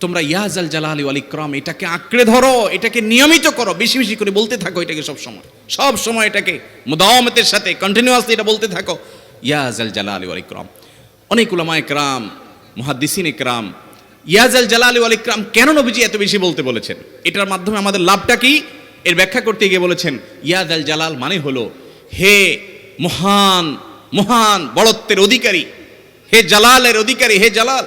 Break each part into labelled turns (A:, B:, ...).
A: তোমরা ইয়াজাল জালালি ওয়াল ইকরাম, এটাকে আঁকড়ে ধরো, এটাকে নিয়মিত করো, বেশি বেশি করে বলতে থাকো এটাকে সব সময়। সব সময় এটাকে মুদাওয়ামতের সাথে কন্টিনিউয়াসলি এটা বলতে থাকো। ইয়াজাল জালালি ওয়াল ইকরাম। অনেক উলামা ইকরাম মুহাদ্দিসিন ইকরাম ইয়াজাল জালালি ওয়াল ইকরাম কেন নবীজি এত বেশি বলতে বলেছেন? এটার মাধ্যমে আমাদের লাভটা কি? এর ব্যাখ্যা করতে গিয়ে বলেছেন ইয়াজাল জালাল মানে হলো, হে মহান মহান বড়ত্বের অধিকারী, হে জালালের অধিকারী, হে জালাল।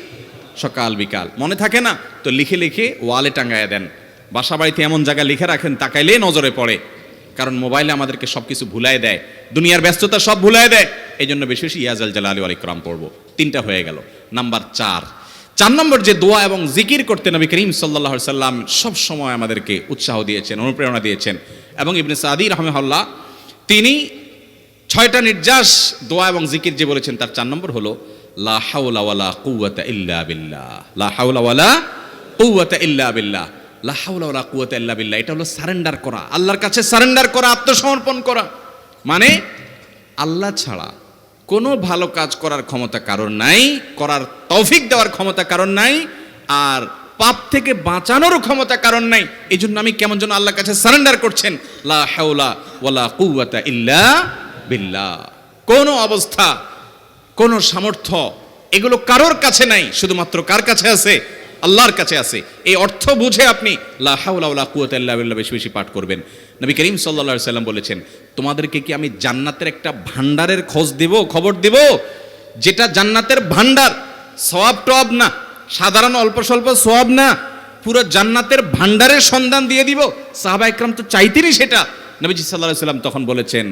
A: সকাল, বিকাল। মনে থাকে না? তো লিখে লিখে ওয়ালে টাঙ্গায় দেন। বাসা বাড়িতে এমন জায়গায় লিখে রাখেন তাকাইলে নজরে পড়ে। কারণ মোবাইলে আমাদেরকে সব কিছু ভুলাই দেয়। দুনিয়ার ব্যস্ততা সব ভুলাই দেয়। এই জন্য বেশি বেশি ইয়াজাল জালালি আলী ক্রাম পড়ব। তিনটা হয়ে গেল। নাম্বার চার। চার নম্বর যে দোয়া এবং জিকির করতে নবী করিম সাল্লাহ সাল্লাম সব সময় আমাদেরকে উৎসাহ দিয়েছেন, অনুপ্রেরণা দিয়েছেন। এবং ইবনে সাদি রহমহল্লা তিনি ছয়টা নির্যাস দোয়া এবং জিকির যে বলেছেন, তার চার নম্বর হলো লা হাওলা ইল্লা বিল্লাহ। লা হাওলা ইল্লা বিল্লাহ। লা হাওলা ওয়ালা বিল্লাহ। এটা হলো সারেন্ডার করা। আল্লাহর কাছে সারেন্ডার করা, আত্মসমর্পণ করা। মানে আল্লাহ ছাড়া কোনো ভালো কাজ করার ক্ষমতা কারণ নাই, করার তৌফিক দেওয়ার ক্ষমতা কারণ নাই, আর পাপ থেকে বাঁচানোরও ক্ষমতা কারণ নাই। এই জন্য আমি কেমন যেন আল্লাহর কাছে সারেন্ডার করছেন, লা হাওলা ওয়ালা কুওয়াতা ইল্লা বিল্লাহ। কোনো অবস্থা কোনো সামর্থ্য এগুলো কারোর কাছে নাই, শুধুমাত্র কার কাছে আছে? আল্লাহর কাছে আছে। এই অর্থ বুঝে আপনি বেশি বেশি পাঠ করবেন। নবী করিম আলাইহি সাল্লাম বলেছেন, তোমাদেরকে কি আমি জান্নাতের একটা ভান্ডারের খোঁজ দেব, খবর দেব? যেটা জান্নাতের ভান্ডার সওয়াব টব না। সাধারণ অল্প স্বল্প সওয়াব না। পুরো জান্নাতের ভান্ডারের সন্ধান দিয়ে দিব। সাহাবা ইকরাম তো চাইতেনই সেটা। নবীজি আলাইহি সাল্লাম তখন বলেছেন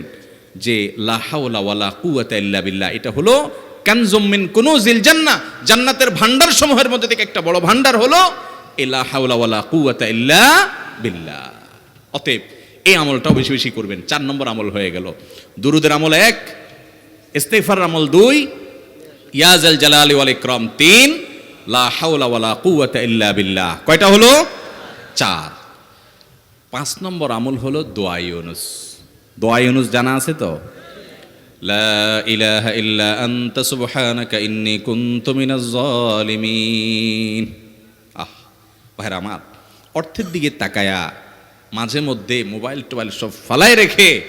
A: যে লা হাওলা ওয়ালা কুওয়াতা বিল্লাহ, এটা হলো কানজুম মিন কুনুজিল জান্নাহ। জান্নাতের ভান্ডার সমূহের মধ্যে থেকে একটা বড় ভান্ডার হলো এ লা হাওলা ওয়ালা কুওয়াতা ইল্লা বিল্লাহ। অতএব এই আমলটাও বেশি বেশি করবেন, চার নম্বর আমল হয়ে গেল। দুরুদের আমল এক ইস্তেফার আমল দুই ইয়াজাল জালালি ওয়াল ইকরাম তিন, লা হাওলা ওয়ালা কুওয়াতা ইল্লা বিল্লাহ। কয়টা হলো? চার। পাঁচ নম্বর আমল হলো দোয়া ইউনুস। দোয়া ইউনুস জানা আছে তো? লা ইলাহা ইল্লা আনতা সুবহানাকা ইন্নী কুনতু মিনাজ জালিমিন আহ ভাইরা আমার অর্থের দিকে তাকায়া মাঝে মধ্যে মোবাইল টোবাইল সব ফালাই রেখে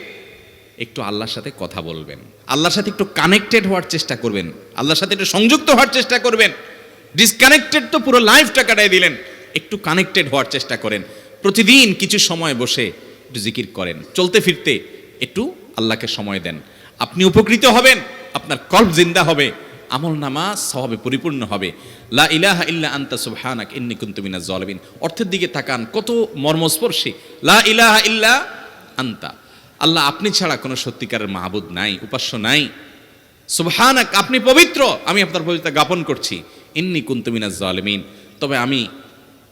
A: একটু আল্লাহর সাথে কথা বলবেন। আল্লাহর সাথে একটু কানেক্টেড হওয়ার চেষ্টা করবেন। আল্লাহর সাথে একটু সংযুক্ত হওয়ার চেষ্টা করবেন। ডিসকানেক্টেড তো পুরো লাইফটা কাটাই দিলেন। একটু কানেক্টেড হওয়ার চেষ্টা করেন। প্রতিদিন কিছু সময় বসে একটু জিকির করেন। চলতে ফিরতে একটু আল্লাহকে সময় দেন। আপনি উপকৃত হবেন, আপনার কল্প জিন্দা হবে, আমল নামা স্বভাবে পরিপূর্ণ হবে। লা ইলাহা ইল্লা আন্তা সুবহানাক, ইন্নি কুনতু মিনাজ জালিমিন। অর্থের দিকে তাকান, কত মর্মস্পর্শী। লা ইলাহা ইল্লা আন্তা। আল্লাহ আপনি ছাড়া কোনো সত্যিকারের মাহবুদ নাই, উপাস্য নাই। সুবহানাক, আপনি পবিত্র। আমি আপনার পবিত্রতা জ্ঞাপন করছি। ইন্নি কুনতু মিনাজ জালিমিন। তবে আমি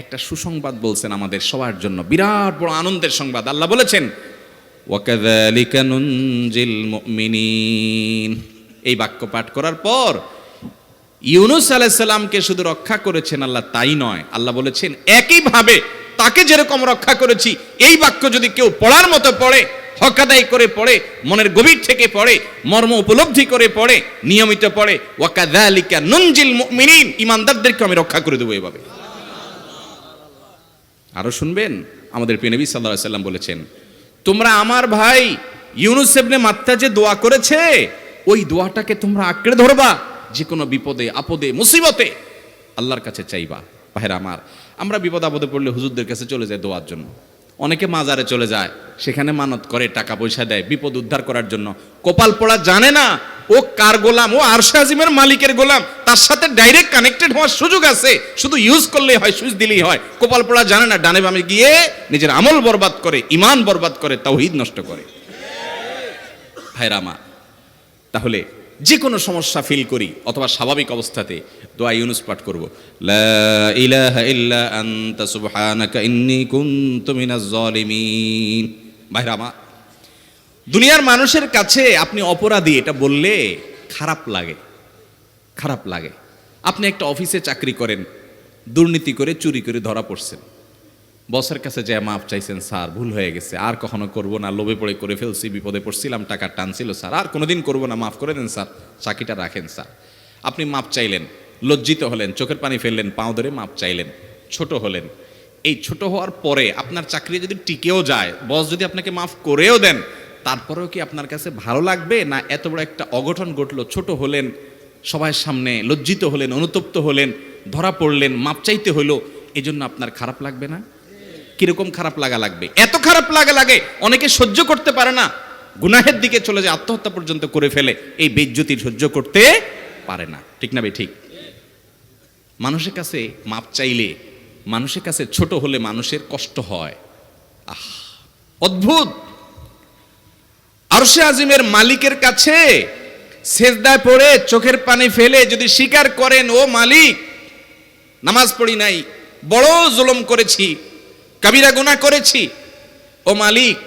A: একটা সুসংবাদ বলছেন আমাদের সবার জন্য। বিরাট বড় আনন্দের সংবাদ। আল্লাহ বলেছেন এই বাক্য পাঠ করার পর ইউনুস আলাইসাল্লামকে শুধু রক্ষা করেছেন আল্লাহ, তাই নয়। আল্লাহ বলেছেন, একইভাবে তাকে যেরকম রক্ষা করেছি, এই বাক্য যদি কেউ পড়ার মতো পড়ে, হকাদাই করে পড়ে, মনের গভীর থেকে পড়ে, মর্ম উপলব্ধি করে পড়ে, নিয়মিত পড়ে ওয়াকাদালিকা নুনজিল মুমিনিন, ইমানদারদেরকে আমি রক্ষা করে দেবো এভাবে। আরও শুনবেন? আমাদের পিনবী সাল্লাহ সাল্লাম বলেছেন, তোমরা আমার ভাই ইউনুসেফনে মাত্রা যে দোয়া করেছে, ওই দোয়াটাকে তোমরা আঁকড়ে ধরবা। যে কোনো বিপদে, আপদে, মুসিবতে আল্লাহর কাছে চাইবা। ভাইরা আমার, আমরা বিপদ আপদে পড়লে হুজুরদের কাছে চলে যায় দোয়ার জন্য। অনেকে মাজারে চলে যায়, সেখানে মানত করে, টাকা পয়সা দেয়, বিপদ উদ্ধার করার জন্য। কপাল পড়া জানে না, ও কার গোলাম, ও আরশে আজিমের মালিকের গোলাম, তার সাথে ডাইরেক্ট কানেক্টেড হওয়ার সুযোগ আছে, শুধু ইউজ করলেই হয়, সুইচ দিলেই হয়। কপাল পড়া জানে না, ডানে বামে গিয়ে নিজের আমল বরবাদ করে ইমান বরবাদ করে তাওহীদ নষ্ট করে। ভাইরা আমার, তাহলে যে কোনো সমস্যা ফিল করি অথবা স্বাভাবিক অবস্থাতে দোয়া ইউনুস পাঠ করব। ভাইরা দুনিয়ার মানুষের কাছে আপনি অপরাধী, এটা বললে খারাপ লাগে খারাপ লাগে। আপনি একটা অফিসে চাকরি করেন, দুর্নীতি করে চুরি করে ধরা পড়ছেন। বসের কাছে যে মাপ চাইছেন, স্যার, ভুল হয়ে গেছে। আর কখনো করব না, লোভে পড়ে করে ফেলছি, বিপদে পড়ছিলাম, টাকা টানছিল, স্যার। আর কোনোদিন করব না, মাফ করে দেন, স্যার। চাকরিটা রাখেন, স্যার। আপনি মাপ চাইলেন, লজ্জিত হলেন, চোখের পানি ফেললেন, পাও ধরে মাপ চাইলেন, ছোট হলেন। এই ছোট হওয়ার পরে আপনার চাকরি যদি টিকেও যায়, বস যদি আপনাকে মাফ করেও দেন, তারপরেও কি আপনার কাছে ভালো লাগবে? না এত বড় একটা অঘটন ঘটলো, ছোট হলেন সবার সামনে লজ্জিত হলেন, অনুতপ্ত হলেন, ধরা পড়লেন, মাপ চাইতে হলো এজন্য আপনার খারাপ লাগবে না? কীরকম খারাপ লাগা লাগবে? এত খারাপ লাগা লাগে, অনেকে সহ্য করতে পারে না। গুনাহের দিকে চলে যায়, আত্মহত্যা পর্যন্ত করে ফেলে, এই বেজ্জতি সহ্য করতে পারে না। ঠিক না বে ঠিক? মানুষের কাছে মাপ চাইলে, মানুষের কাছে ছোট হলে মানুষের কষ্ট হয়। আহ, অদ্ভুত! আরশে আজিমের মালিকের কাছে সেজদায় পড়ে চোখের পানি ফেলে যদি স্বীকার করেন, ও মালিক, নামাজ পড়ি নাই, বড় জুলুম করেছি কাবিরা গুনাহ করেছি। ও মালিক,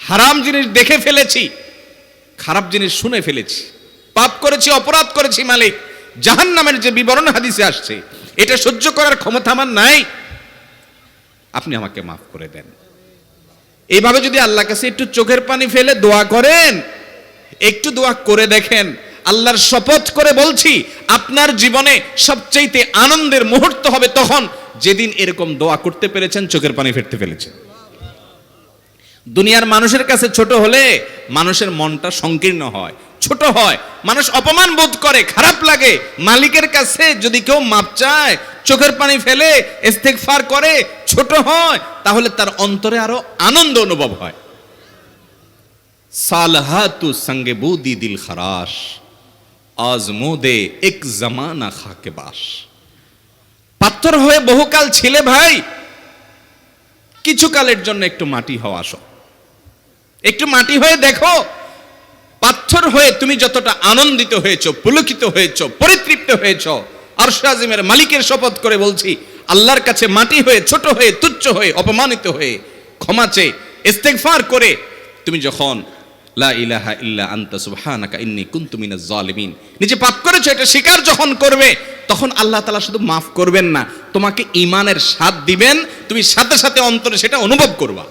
A: হারাম জিনিস দেখে ফেলেছি, খারাপ জিনিস শুনে ফেলেছি। পাপ করেছি, অপরাধ করেছি মালিক। জাহান নামের যে বিবরণ হাদিসে আসছে, এটা সহ্য করার ক্ষমতা আমার নাই। আপনি আমাকে মাফ করে দেন। এইভাবে যদি আল্লাহ কাছে একটু চোখের পানি ফেলে দোয়া করেন, একটু দোয়া করে দেখেন, আল্লাহর শপথ করে বলছি, আপনার জীবনে সবচাইতে আনন্দের মুহূর্ত হবে তখন যেদিন এরকম দোয়া করতে পেরেছেন, চোখের পানি ফেলতে ফেলেছেন দুনিয়ার মানুষের কাছে ছোট হলে মানুষের মনটা সংকীর্ণ হয়। ছোট হয়, মানুষ অপমান বোধ করে, খারাপ লাগে। মালিকের কাছে যদি কেউ মাপ চায়, চোখের পানি ফেলে, ইস্তেগফার করে, ছোট হয়, তাহলে তার অন্তরে আরও আনন্দ অনুভব হয়। সালহাতু সঙ্গে বুদি দিল খারাস আজমোদে এক জামানা খাকে বাস। পাথর হয়ে বহুকাল ছিলে ভাই। কিছু কালের জন্য একটু মাটি হওয়া আসো। একটু মাটি হয়ে দেখো, পাথর হয়ে তুমি যতটা আনন্দিত হয়েছো, পুলকিত হয়েছো, পরিতৃপ্ত হয়েছো আরশাজিমের মালিকের শপথ করে বলছি, আল্লাহর কাছে মাটি হয়ে, ছোট হয়ে, তুচ্ছ হয়ে, অপমানিত হয়ে, ক্ষমা চেয়ে, ইস্তেগফার করে তুমি যখন, লা ইলাহা ইল্লা আনতা সুবহানাকা ইন্নী কুনতু মিনাজ জালিমিন, নিজে পাপ করেছ, এটা স্বীকার যখন করবে তখন আল্লাহ তালা শুধু মাফ করবেন না, তোমাকে ঈমানের স্বাদ দিবেন, তুমি সাথে সাথে অন্তরে সেটা অনুভব করবা।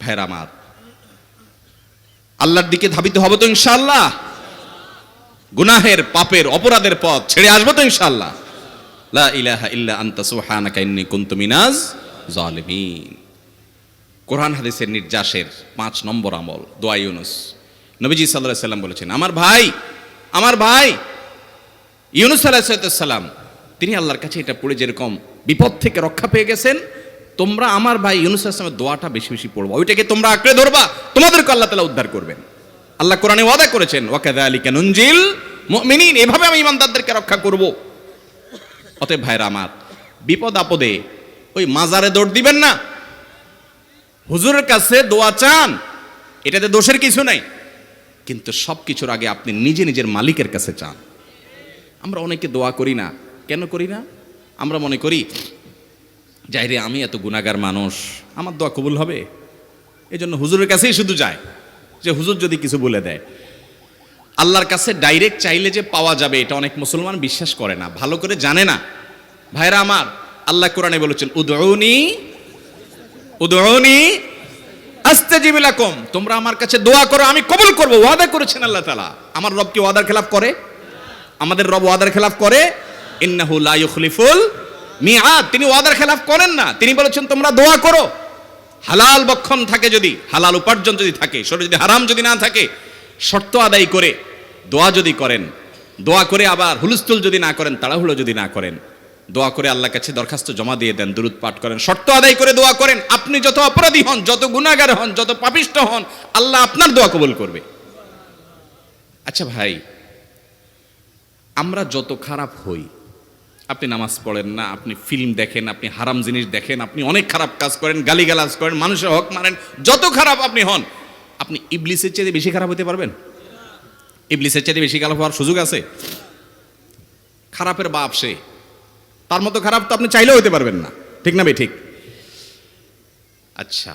A: ভাইরা আমার, আল্লাহর দিকে ধাবিত হবে তো ইনশাআল্লাহ। গুনাহের পাপের অপরাধের পথ ছেড়ে আসব তো ইনশাল্লাহ লা ইলাহা ইল্লা আনতা, সুবহানাকা ইন্নী কুনতু মিনাজ জালিমিন কোরআন হাদিসের নির্যাসের পাঁচ নম্বর আমল, দোয়া ইউনুস। নবীজি সাল্লাহ সাল্লাম বলেছেন, আমার ভাই আমার ভাই ইউনুস আলাহিসাল্লাম তিনি আল্লাহর কাছে এটা পড়ে যেরকম, বিপদ থেকে রক্ষা পেয়ে গেছেন, তোমরা আমার ভাই ইউনুস আসলামের দোয়াটা বেশি বেশি পড়বা। ওইটাকে তোমরা আঁকড়ে ধরবা, তোমাদেরকে আল্লাহ তালা উদ্ধার করবেন। আল্লাহ কোরআনে ওয়াদা করেছেন ওয়াকাদা আলী কানুনজিল মিনিন এভাবে আমি ইমানদারদেরকে রক্ষা করব। অতএব ভাইরা আমার, বিপদ আপদে ওই মাজারে দৌড় দিবেন না। হুজুরের কাছে দোয়া চান, এটাতে দোষের কিছু নাই। কিন্তু সব কিছুর আগে আপনি নিজে নিজের মালিকের কাছে চান। আমরা অনেকে দোয়া করি না। কেন করি না? আমরা মনে করি, যাই রে, আমি এত গুণাগার মানুষ, আমার দোয়া কবুল হবে? এই জন্য হুজুরের কাছেই শুধু যায়, যে হুজুর যদি কিছু বলে দেয়। আল্লাহর কাছে ডাইরেক্ট চাইলে যে পাওয়া যাবে, এটা অনেক মুসলমান বিশ্বাস করে না, ভালো করে জানে না। ভাইরা আমার, আল্লাহ কোরআনে বলেছেন উদৌনি উদৌনি আস্তাজিবিলাকুম তোমরা আমার কাছে দোয়া করো, আমি কবুল করব, ওয়াদা করেছেন আল্লাহ তালা আমার রব কি ওয়াদার খেলাফ করে? আমাদের রব ওয়াদার খেলাফ করে। ইন্নাহু মিআদ। তিনি ওয়াদার খেলাফ করেন না। তিনি বলেছেন, তোমরা দোয়া করো। হালাল বক্ষণ থাকে যদি, হালাল উপার্জন যদি থাকে, শরীরে যদি হারাম যদি না থাকে, শর্ত আদায় করে দোয়া যদি করেন। দোয়া করে আবার হুলস্থুল যদি না করেন, তাড়াহুড়ো যদি না করেন, দোয়া করে আল্লাহর কাছে দরখাস্ত জমা দিয়ে দেন, দুরুদ পাঠ করেন, শর্ত আদায় করে দোয়া করেন। আপনি যত অপরাধী হন, যত গুণাগার হন, যত পাপিষ্ট হন, আল্লাহ আপনার দোয়া কবুল করবে। আচ্ছা ভাই আমরা যত খারাপ হই, আপনি নামাজ পড়েন না, আপনি ফিল্ম দেখেন, আপনি হারাম জিনিস দেখেন, আপনি অনেক খারাপ কাজ করেন, গালিগালাজ করেন, মানুষের হক মারেন যত খারাপ আপনি হন, আপনি ইবলিসের চেয়ে বেশি খারাপ হতে পারবেন? ইবলিসের চেয়ে বেশি খারাপ হওয়ার সুযোগ আছে? খারাপের বাপ সে, তার মতো খারাপ তো আপনি চাইলেও হতে পারবেন না। ঠিক না বে ঠিক? আচ্ছা